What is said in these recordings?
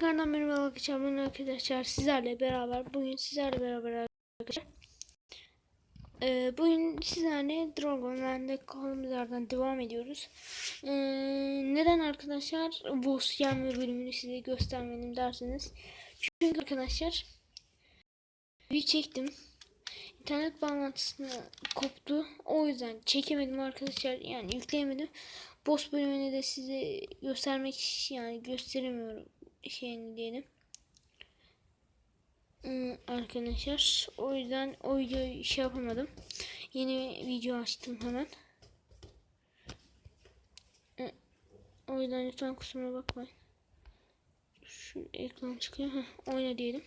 Tekrardan merhaba arkadaşlar. Sizlerle beraber bugün sizlerle beraber arkadaşlar ee, bugün sizlerle Dragonland'de kaldığımız yerden devam ediyoruz. Ee, neden arkadaşlar boss gelme bölümünü size göstermedim derseniz. Çünkü arkadaşlar bir çektim. İnternet bağlantısını koptu. O yüzden çekemedim arkadaşlar. Yani yükleyemedim. Boss bölümünü de size göstermek yani gösteremiyorum şeyini diyelim. Hmm, arkadaşlar o yüzden o videoyu şey yapamadım. Yeni video açtım hemen. Hmm, O yüzden lütfen kusuruma bakmayın. Şu ekran çıkıyor. Heh, oyna diyelim.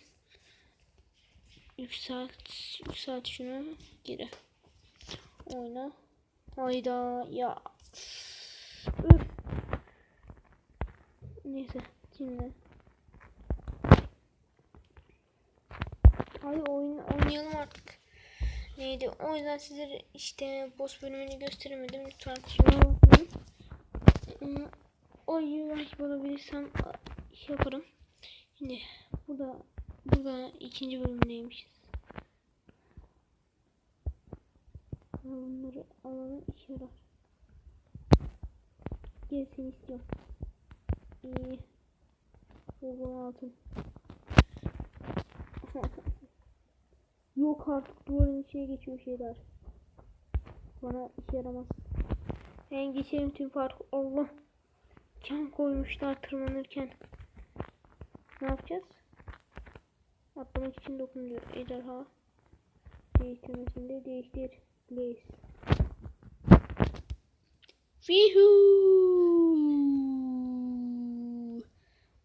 Yükselt, yükselt şunu geri. Oyna. Hayda ya. Üf. Neyse şimdi. Hadi oyun oynayalım artık. Neydi? O yüzden sizlere işte boss bölümünü gösteremedim. Lütfen kusura. Ee, O belki bulabilirsem şey yaparım. Şimdi burada burada ikinci bölümdeymişiz. Bunları alalım işe yarar. Gel seni istiyorum. İyi. Bu altın. Yok artık duvarın içine geçiyor şeyler. Bana işe yaramaz. Ben geçerim tüm park. Allah. Can koymuşlar tırmanırken. Ne yapacağız? Atlamak için dokun diyor. Ejderha. Değiştirmesinde değiştir. Place. Wihoo!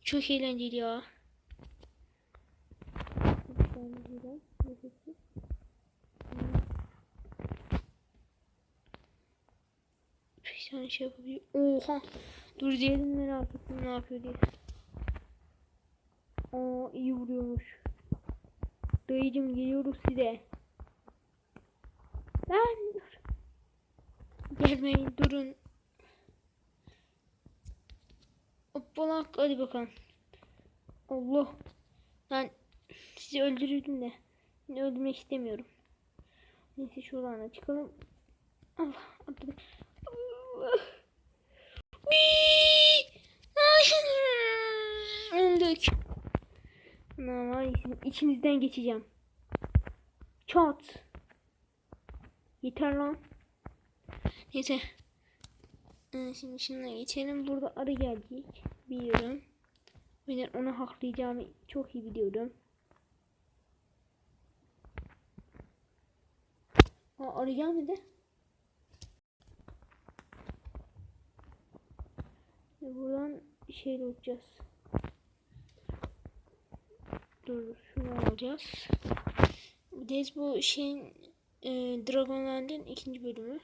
Çok eğlenceli ya. Bir tane şey yapabiliyor. Oha! Dur diyelim merak ettim ne yapıyor diye. Aa iyi vuruyormuş. Dayıcım geliyoruz size. Lan dur. Gelmeyin durun. Hoppala hadi bakalım. Allah. Ben sizi öldürürdüm de. Öldürmek istemiyorum. Neyse şuradan da çıkalım. Allah atladık. Öldük. Ama içinizden geçeceğim. Çat. Yeter lan. Neyse. Ee, şimdi şuna geçelim. Burada arı gelecek. Biliyorum. O yüzden onu haklayacağımı çok iyi biliyorum. Aa, arı gelmedi. Ve buradan şeyle uçacağız. Dur şunu alacağız. Biz bu şeyin e, Dragonland'in ikinci bölümü.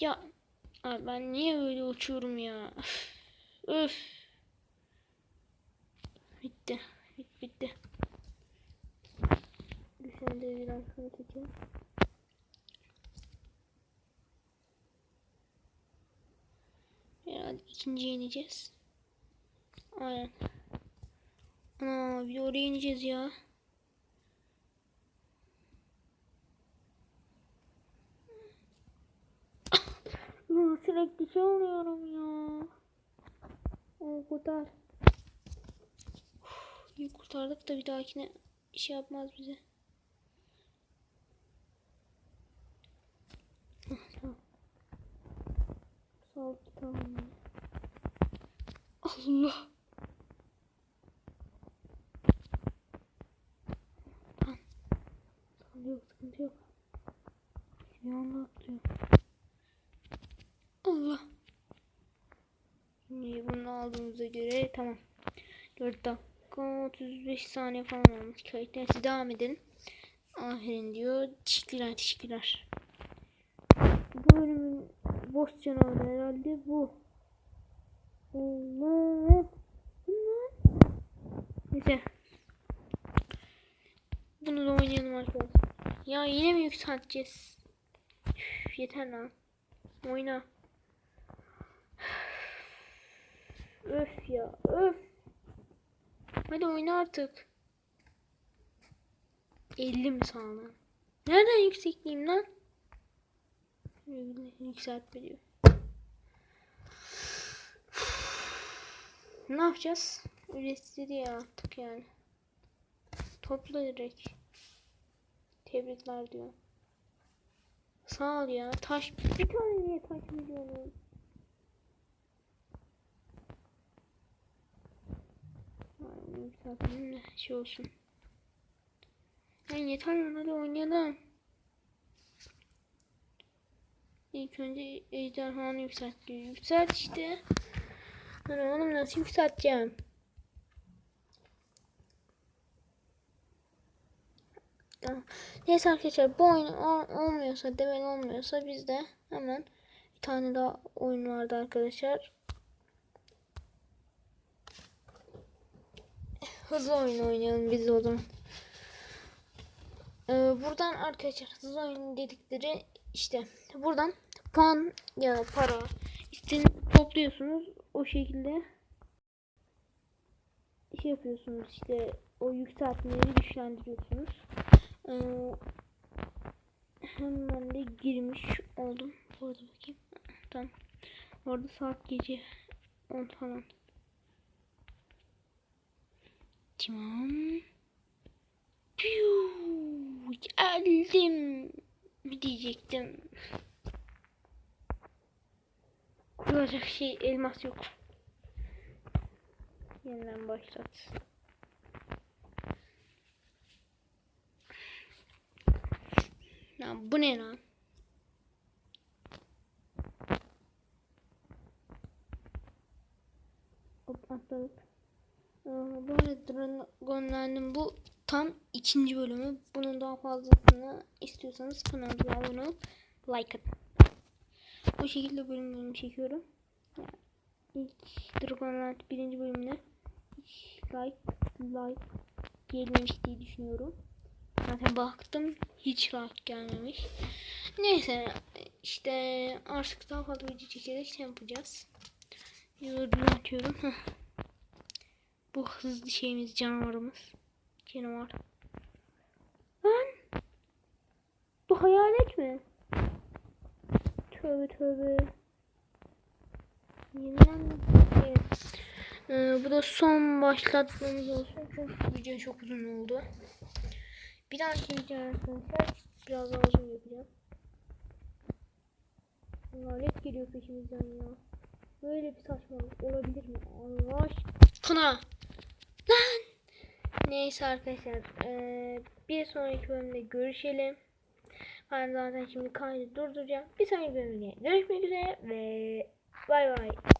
Ya abi ben niye böyle uçuyorum ya? Öf. Bitti. Bit bitti. Düşen de biraz şunu çekeyim. Herhalde ikinciye ineceğiz. Aynen. Ana bir de oraya ineceğiz ya. Ya sürekli şey oluyorum ya. O kurtar. İyi kurtardık da bir dahakine şey yapmaz bize. Tamam. Allah. Tamam. Tamam yok sıkıntı yok. Bir anda atlıyor. Allah. Şimdi bunu aldığımıza göre tamam. 4 dakika 35 saniye falan olmuş. Kayıttan siz devam edin. Aferin diyor. Teşekkürler teşekkürler. Bu bölümün boss canavarı herhalde bu. Allah. Neyse. Bunu da oynayalım arkadaşlar. Ya yine mi yükselteceğiz? Üf, yeter lan. Oyna. Öf ya öf. Hadi oyna artık. 50 mi sağlam? Nereden yüksekliyim lan? Yükseltme diyor. Ne yapacağız? Üretleri ya artık yani. Topla direkt. Tebrikler diyor. Sağ ol ya. Taş bir tane niye taş milyonu? Yükseltelim de şey olsun. Yani yeter lan oynayalım. İlk önce ejderhanı yükselt diyor. Yükselt işte. Hani oğlum nasıl yükselteceğim? Neyse arkadaşlar bu oyun ol- olmuyorsa demen olmuyorsa biz de hemen bir tane daha oyun vardı arkadaşlar. Hızlı oyun oynayalım biz o zaman. Ee, buradan arkadaşlar hızlı oyun dedikleri işte buradan puan ya para istediğiniz topluyorsunuz o şekilde şey yapıyorsunuz işte o yükseltmeleri güçlendiriyorsunuz. Ee, hemen de girmiş oldum. Burada bakayım. Tamam. Orada saat gece 10 falan. Tamam. Piu, geldim diyecektim. Kurulacak şey elmas yok. Yeniden başlat. Lan bu ne lan? Hop atladık. Bu arada bu tam ikinci bölümü. Bunun daha fazlasını istiyorsanız kanalıma abone olup like atın. Bu şekilde bölüm çekiyorum. Yani ilk Dragonland birinci bölümüne like like gelmemiş diye düşünüyorum. Zaten baktım hiç like gelmemiş. Neyse işte artık daha fazla video çekerek şey yapacağız. Yıldızı atıyorum. Bu hızlı şeyimiz canavarımız. Canavar. Lan. Bu hayalet mi? Tövbe tövbe. Yeniden evet. Ee, bu da son başlatmamız olsun. Çünkü video çok uzun oldu. Bir dahaki video arkadaşlar biraz daha uzun yapacağım. Lanet geliyor peşimizden ya. Böyle bir saçmalık olabilir mi? Allah aşkına. Lan. Neyse arkadaşlar. eee, bir sonraki bölümde görüşelim. Ben zaten şimdi kaydı durduracağım. Bir sonraki bölümde görüşmek üzere ve bay bay.